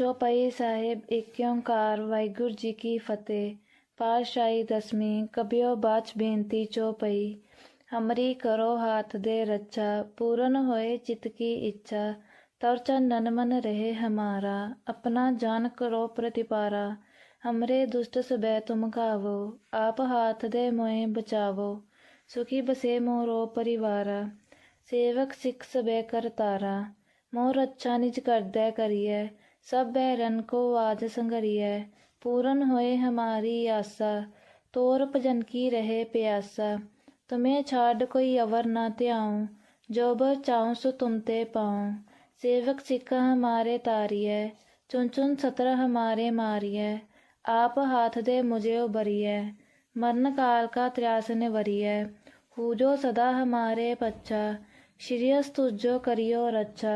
ਚੌਪਈ ਸਾਹਿਬ ਏਕ ਓੰਕਾਰ, ਵਾਹਿਗੁਰੂ ਜੀ ਕੀ ਫਤਿਹ। ਪਾਸ਼ਾਈ ਦਸਮੀ ਕਬਿਓ ਬਾਚ ਬੇਨਤੀ ਚੌਪਈ ਹਮਰੀ ਕਰੋ ਹਾਥ ਦੇ ਰੱਛਾ, ਪੂਰਨ ਹੋਏ ਚਿਤ ਕੀ ਇੱਛਾ। ਤਵਚਾ ਨਨਮਨ ਰਹੇ ਹਮਾਰਾ, ਆਪਣਾ ਜਾਨ ਕਰੋ ਪ੍ਰਤੀਪਾਰਾ। ਹਮਰੇ ਦੁਸ਼ਟ ਸਬੈ ਤੁਮ ਕਾਵੋ ਆਪ ਹਾਥ ਦੇ ਮੋਏ ਬਚਾਵੋ। ਸੁਖੀ ਬਸੇ ਮੋਰੋ ਪਰਿਵਾਰਾ, ਸੇਵਕ ਸਿੱਖ ਸਬੈ ਕਰਤਾਰਾ ਮੋਰ ਅੱਛਾ ਨਿਜ ਕਰਦਾ ਕਰੀਐ सब बैरन को आज संगरिए पूरन होए हमारी आसा तोर भजन की रहे प्यासा तुम्हें छाड़ कोई अवर न त्याऊं जो बर चाहूं सो तुम ते पाऊं सेवक सिख हमारे तारिए चुन चुन सतर हमारे मारिए आप हाथ दे मुझे उबरिए मरण काल का त्रास निवरिए हूजो सदा हमारे पच्छा श्रीयस तुझो करियो रच्छा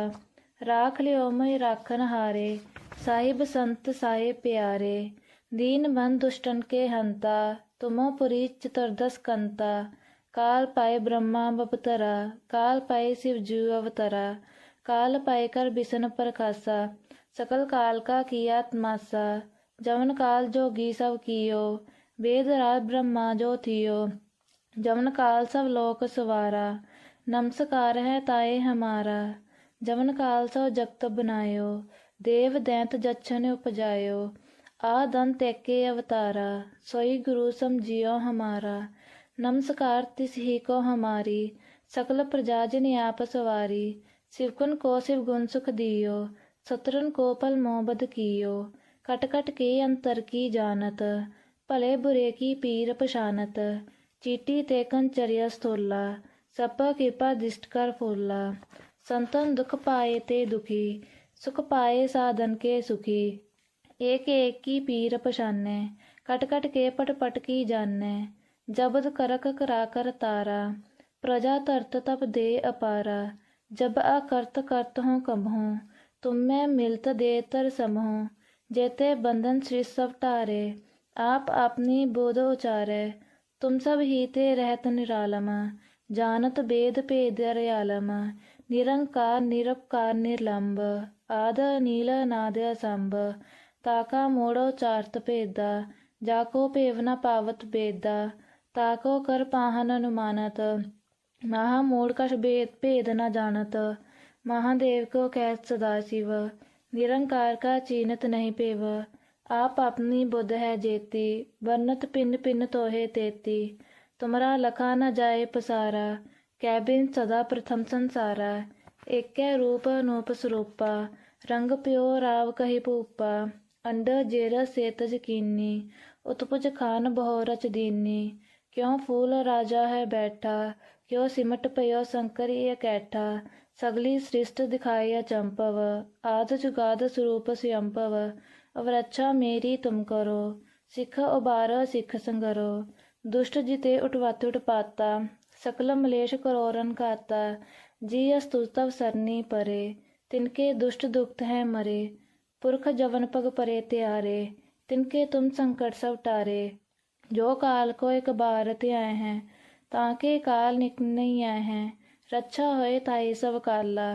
ਰਾਖ ਲਿਓ ਮੈਂ ਰਾਖਨ ਹਾਰੇ, ਸਾਹਿਬ ਸੰਤ ਸਾਏ ਪਿਆਰੇ, ਦੀਨ ਬੰਦ ਦੁਸ਼ਟਨ ਕੇ ਹੰਤਾ, ਤੁਮੋ ਪੁਰੀ ਚਤੁਰਦਸ ਕੰਤਾ, ਕਾਲ ਪਾਏ ਬ੍ਰਹਮਾ ਬਪਤਰਾ, ਕਾਲ ਪਾਏ ਸਿਵ ਜੂ ਅਵਤਰਾ, ਕਾਲ ਪਾਏ ਕਰ ਬਿਸਨ ਪ੍ਰਕਾਸ਼ਾ ਸਕਲ ਕਾਲ ਕਾ ਕੀਆ ਤਮਾਸਾ ਜਵਨ ਕਾਲ ਜੋਗੀ ਸਭ ਕੀਓ, ਵੇਦ ਰਾਜ ਬ੍ਰਹਮਾ ਜੋ ਥਿਓ, ਜਵਨ ਕਾਲ ਸਭ ਲੋਕ ਸਵਾਰਾ, ਨਮਸਕਾਰ ਹੈ ਤਾਏ ਹਮਾਰਾ। ਜਮਨ ਕਾਲ ਸੋ ਜਗਤ ਬਨਾਇਓ ਦੇਵ ਦੈਂਤ ਜਛਨ ਉਪਜਾਇਓ। ਆਦਨ ਤੇਕੇ ਅਵਤਾਰਾ, ਸੋਈ ਗੁਰੂ ਸਮਝਿਓ ਹਮਾਰਾ। ਨਮਸਕਾਰ ਤਿਸ ਹੀ ਕੋ ਹਮਾਰੀ, ਸਕਲ ਪ੍ਰਜਾ ਜਿਨ ਆਪ ਸਵਾਰੀ। ਸਿਵਕਨ ਕੋ ਸਿਵ ਗੁਣ ਸੁਖ ਦਿਓ, ਸਤਰਨ ਕੋ ਪਲ ਮੋਬਦ ਕੀਓ। ਕਟ ਕਟ ਕੇ ਅੰਤਰ ਕੀ ਜਾਣਤ, ਭਲੇ ਬੁਰੇ ਕੀ ਪੀਰ ਪਛਾਨਤ। ਚੀਟੀ ਤੇ ਕੰਚਰਿਆ ਸਥੋਲਾ ਸਭ ਕਿਰਪਾ ਦਿਸ਼ਟ ਕਰ ਫੋਲਾ। संतन दुख पाए ते दुखी, सुख पाए साधन के सुखी। एक एक की पीर पशाने कट कट के पट की जाने। जबद करक करा कर तारा, प्रजा तरत तप दे अपारा। जब अकर्त करत हूँ कबहूँ तुम में मिलत दे तर समूह जेते बंधन श्री सब टारे आप अपनी बोध उचारे। तुम सब ही ते रहत निरालम, जानत भेद रयालम निरंकार निरपकार निर्लंब आद नील नाद असंभ ताका मोड़ो चारत भेदा जाको पेव न पावत बेदा ताको कर पाहन अनुमानत महा मोड़ कछ भेद भेद न जानत महादेव को कह सदा शिव निरंकार का चीनत नहीं पेव आप अपनी बुद्ध है जेती वर्णत पिन पिन तोहे तेती तुमरा लखा न जाए ਕੈਬਿਨ ਸਦਾ ਪ੍ਰਥਮ ਸੰਸਾਰਾ, ਏਕੈ ਰੂਪ ਅਨੂਪ ਸਰੂਪਾ, ਰੰਗ ਪਿਓ ਰਾਵ ਕਹੀ ਭੂਪਾ ਅੰਡ ਜੇਰ ਸੇਤ ਜਕੀਨੀ, ਉਤਪੁਜ ਖਾਨ ਬਹੁ ਰਚ ਦੀਨੀ, ਕਿਉ ਫੂਲ ਰਾਜਾ ਹੈ ਬੈਠਾ, ਕਿਉ ਸਿਮਟ ਪਇਓ ਸੰਕਰੀ ਇਹ ਕੈਠਾ ਸਗਲੀ ਸ੍ਰਿਸ਼ਟ ਦਿਖਾਈ ਚੰਪਵ ਆਦ ਜੁਗਾਦ ਸਰੂਪ ਸਿਅੰਪਵ ਅਵਰਛਾ ਮੇਰੀ ਤੁਮ ਕਰੋ, ਸਿੱਖ ਉਬਾਰ, ਸਿੱਖ ਸੰਗਰੋ, ਦੁਸ਼ਟ ਜਿਤੇ ਉਟਵਾਤੁਟ ਪਾਤਾ सकल मलेश करोरन खाता जी अस्तुतव सरनी परे, तिनके दुष्ट दुखत है मरे। पुरख जवन पग परे त्यारे, तिनके तुम संकट सब टारे। जो काल को एक बार त्याए हैं, ताके काल निक नहीं आए हैं। रक्षा होए ताई सब काला,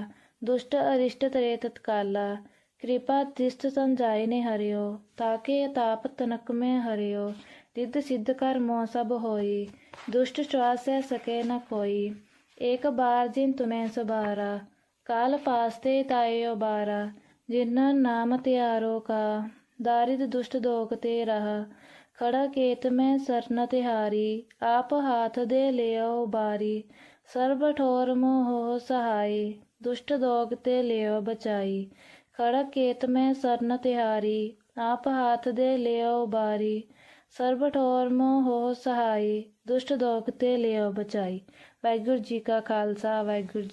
दुष्ट अरिष्ट तरे तत्काला। कृपा तिष्ट संजाय ने हरियो ताके ताप तनक में हरियो। ਤਿਦ ਸਿੱਧ ਕਰ ਮੋ ਸਭ ਹੋਈ, ਦੁਸ਼ਟ ਚਵਾਸ ਸਕੇ ਨ ਕੋਈ। ਏਕ ਬਾਰ ਜਿਨ ਤੁਮੈ ਸੁਬਾਰਾ, ਕਾਲ ਪਾਸਤੇ ਤਾਇਓ ਬਾਰਾ ਜਿਨਾਂ ਨਾਮ ਤਿਆਰੋ ਕਾ। ਦਾਰਿਦ ਦੁਸ਼ਟ ਦੋਖ ਤੇ ਰਹਾ ਖੜਾ ਕੇਤ ਮੈਂ ਸਰਨ ਤਿਹਾਰੀ, ਆਪ ਹਾਥ ਦੇ ਲਿਓ ਬਾਰੀ ਸਰਬ ਠੋਰ ਮੋਹ ਸਹਾਈ, ਦੁਸ਼ਟ ਦੋਗ ਤੇ ਲਿਓ ਬਚਾਈ। ਖੜਾ ਕੇਤ ਮੈਂ ਸਰਨ ਤਿਹਾਰੀ, ਆਪ ਹਾਥ ਦੇ ਲਿਓ ਬਾਰੀ ਸਰਬ ਠੋਰ ਮੋਹ ਹੋ ਸਹਾਈ, ਦੁਸ਼ਟ ਦੋਖ ਤੇ ਲਿਓ ਬਚਾਈ। ਵਾਹਿਗੁਰੂ ਜੀ ਕਾ ਖਾਲਸਾ, ਵਾਹਿਗੁਰੂ ਜੀ